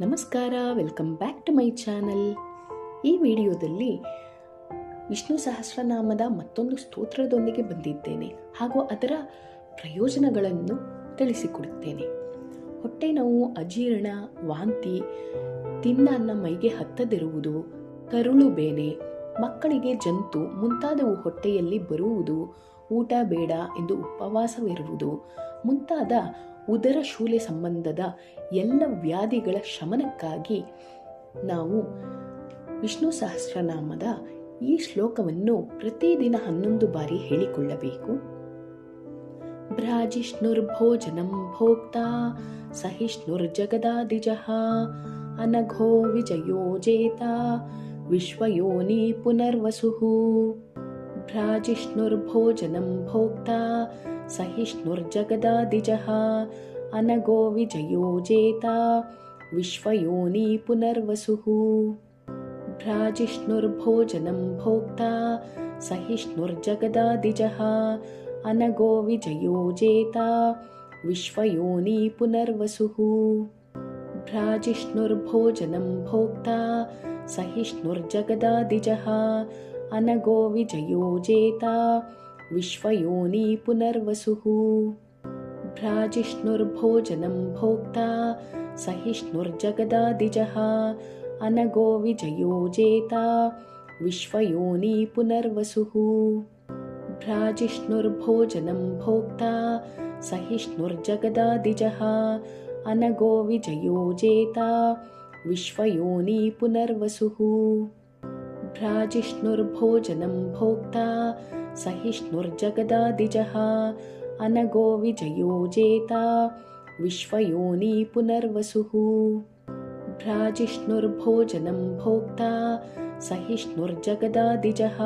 ನಮಸ್ಕಾರ welcome back to my channel ಈ ವಿಡಿಯೋದಲ್ಲಿ ವಿಷ್ಣು ಸಹಸ್ರನಾಮದ ಮತ್ತೊಂದು ಸ್ತೋತ್ರದೊಂದಿಗೆ ಬಂದಿದ್ದೇನೆ. ಹಾಗೂ ಅದರ ಪ್ರಯೋಜನಗಳನ್ನು ತಿಳಿಸಿಕೊಡುತ್ತೇನೆ. ಹೊಟ್ಟೆ ನೋವು, ಅಜೀರ್ಣ, ವಾಂತಿ ತಿನ್ನ ಅನ್ನ ಮೈಗೆ ಹತ್ತದಿರುವುದು, ಕರುಳು ಬೇನೆ, ಮಕ್ಕಳಿಗೆ ಜಂತು, ಮುಂತಾದವು ಹೊಟ್ಟೆಯಲ್ಲಿ ಬರುವುದು, ಊಟ ಬೇಡ ಎಂದು ಉಪವಾಸವಿರುವುದು, ಮುಂತಾದ ಉದರ ಶೂಲೆ ಸಂಬಂಧದ ಎಲ್ಲ ವ್ಯಾಧಿಗಳ ಶಮನಕ್ಕಾಗಿ ನಾವು ವಿಷ್ಣು ಸಹಸ್ರನಾಮದ ಈ ಶ್ಲೋಕವನ್ನು ಪ್ರತಿದಿನ ಹನ್ನೊಂದು ಬಾರಿ ಹೇಳಿಕೊಳ್ಳಬೇಕು. ಭ್ರಾಜಿಷ್ಣುರ್ಭೋಜನಂ ಭೋಕ್ತಾ ಸಹಿಷ್ಣುರ್ಜಗದಾದಿಜಃ ಅನಘೋ ವಿಜಯೋ ಜೇತ ವಿಶ್ವಯೋನಿ ಪುನರ್ವಸುಹು ಭ್ರಾಜಿಷ್ಣುರ್ಭೋಜನಂ ಭೋಕ್ತಾ सहिष्णुर्जगदादिजः। अनगो विजयो जेता अनगोविजयोजेता विश्वयोनिपुनर्वसुः भ्राजिष्णुर्भोजनं भोक्ता सहिष्णुर्जगदादिजः। अनगो विजयो जेता अनगोविजयोजेता विश्वयोनिपुनर्वसुः भ्राजिष्णुर्भोजनं भोक्ता सहिष्णुर्जगदादिजः। अनगो विजयो जेता विश्वयोनी पुनर्वसुः। भ्राजिष्णुर्भोजनं भोक्ता सहिष्णुर्जगदादिजः अनगो विजयो जेता विश्वयोनी पुनर्वसुः। भ्राजिष्णुर्भोजनं भोक्ता सहिष्णुर्जगदादिजः अनगो विजयो जेता विश्वयोनी पुनर्वसुः। भ्राजिष्णुर्भोजनं भोक्ता सहिष्णुर्जगदादिजः। अनगो विजयो जेता अनगोविजयोजेता विश्वयोनिपुनर्वसुः भ्राजिष्णुर्भोजनं भोक्ता सहिष्णुर्जगदादिजः।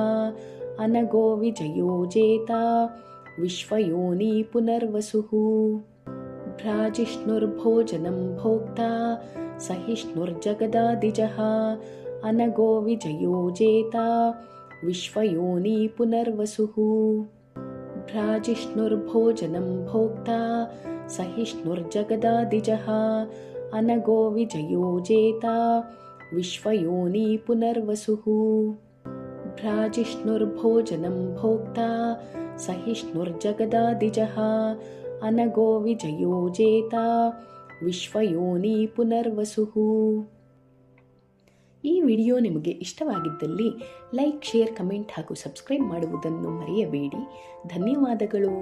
अनगो विजयो जेता अनगोविजयोजेता विश्वयोनिपुनर्वसुः भ्राजिष्णुर्भोजनं भोक्ता सहिष्णुर्जगदादिजः। अनगो विजयो जेता विश्वयोनी पुनर्वसुः। भ्राजिष्णुर्भोजनं भोक्ता सहिष्णुर्जगदादिजः अनगो विजयो जेता विश्वयोनी पुनर्वसुः। भ्राजिष्णुर्भोजनं भोक्ता सहिष्णुर्जगदादिजः अनगो विजयो जेता विश्वयोनी पुनर्वसुः। ಈ ವಿಡಿಯೋ ನಿಮಗೆ ಇಷ್ಟವಾಗಿದ್ದಲ್ಲಿ ಲೈಕ್ ಶೇರ್ ಕಮೆಂಟ್ ಹಾಗೂ ಸಬ್ಸ್ಕ್ರೈಬ್ ಮಾಡುವುದನ್ನು ಮರೆಯಬೇಡಿ. ಧನ್ಯವಾದಗಳು.